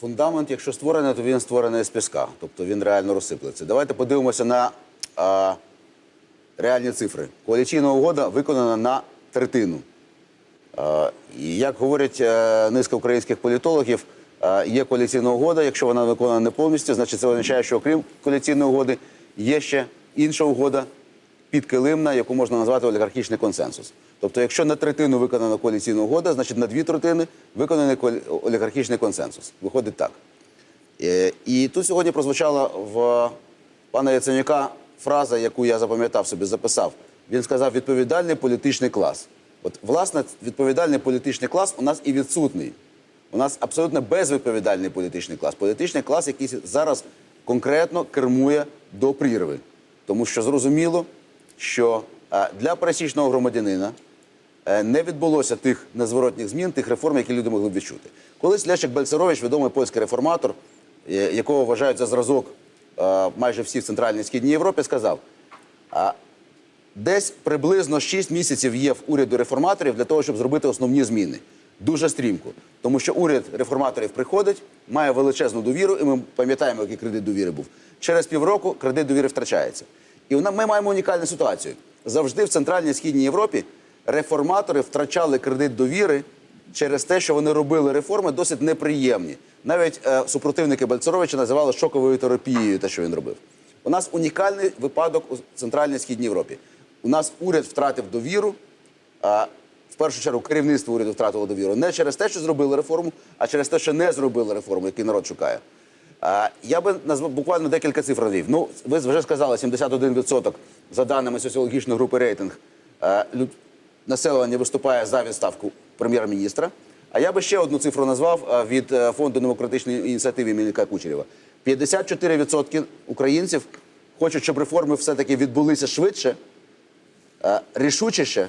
Фундамент, якщо створений, то він створений з піска, тобто він реально розсиплеться. Давайте подивимося на а, реальні цифри. Коаліційна угода виконана на третину. І як говорять е, низка українських політологів, е, є коаліційна угода. Якщо вона виконана не повністю, значить це означає, що окрім коаліційної угоди є ще інша угода підкилимна, яку можна назвати олігархічний консенсус. Тобто, якщо на третину виконана коаліційна угода, значить на дві третини виконаний олігархічний консенсус. Виходить так. Е, І тут сьогодні прозвучала в пана Яценюка фраза, яку я запам'ятав собі, записав. Він сказав відповідальний політичний клас. От, власне, відповідальний політичний клас у нас і відсутний. У нас абсолютно безвідповідальний політичний клас. Політичний клас, який зараз конкретно кермує до прірви. Тому що зрозуміло, що е, для пересічного громадянина е, не відбулося тих незворотніх змін, тих реформ, які люди могли б відчути. Колись Лешик Бальцерович, відомий польський реформатор, е, якого вважають за зразок майже всі в Центральній Східній Європі, сказав: десь приблизно 6 місяців є в уряду реформаторів для того, щоб зробити основні зміни. Дуже стрімко. Тому що уряд реформаторів приходить, має величезну довіру, і ми пам'ятаємо, який кредит довіри був. Через півроку кредит довіри втрачається. І вона- ми маємо унікальну ситуацію. Завжди в Центральній і Східній Європі реформатори втрачали кредит довіри через те, що вони робили реформи досить неприємні. Навіть е, супротивники Бальцеровича називали шоковою терапією те, що він робив. У нас унікальний випадок у Центральній і Східній Європі. У нас уряд втратив довіру. А в першу чергу керівництво уряду втратило довіру не через те, що зробили реформу, а через те, що не зробили реформу, який народ шукає. Я би назвав буквально декілька цифр навів. Ну, ви вже сказали, 71% за даними соціологічної групи рейтинг населення виступає за відставку прем'єр-міністра. А я би ще одну цифру назвав від е, фонду демократичної ініціативи Мілька Кучерєва. 54% українців хочуть, щоб реформи все-таки відбулися швидше, рішучіше,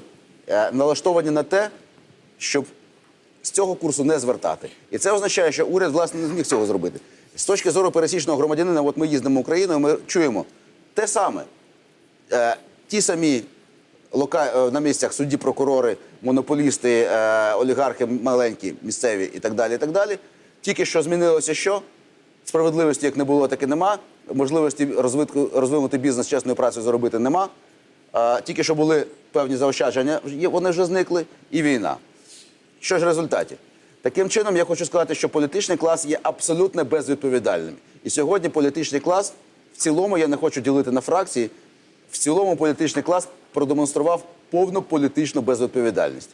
налаштовані на те, щоб з цього курсу не звертати. І це означає, що уряд власне не зміг цього зробити. З точки зору пересічного громадянина, от ми їздимо Україною, ми чуємо те саме. Е, ті самі лока... е, на місцях судді, прокурори, монополісти, е, олігархи маленькі, місцеві і так далі. і так далі. Тільки що змінилося що? Справедливості як не було, так і нема. Можливості розвитку, розвинути бізнес чесною працею заробити нема. Тільки що були певні заощадження, вони вже зникли, і війна. Що ж в результаті? Таким чином, я хочу сказати, що політичний клас є абсолютно безвідповідальним. І сьогодні політичний клас, в цілому, я не хочу ділити на фракції, в цілому політичний клас продемонстрував повну політичну безвідповідальність.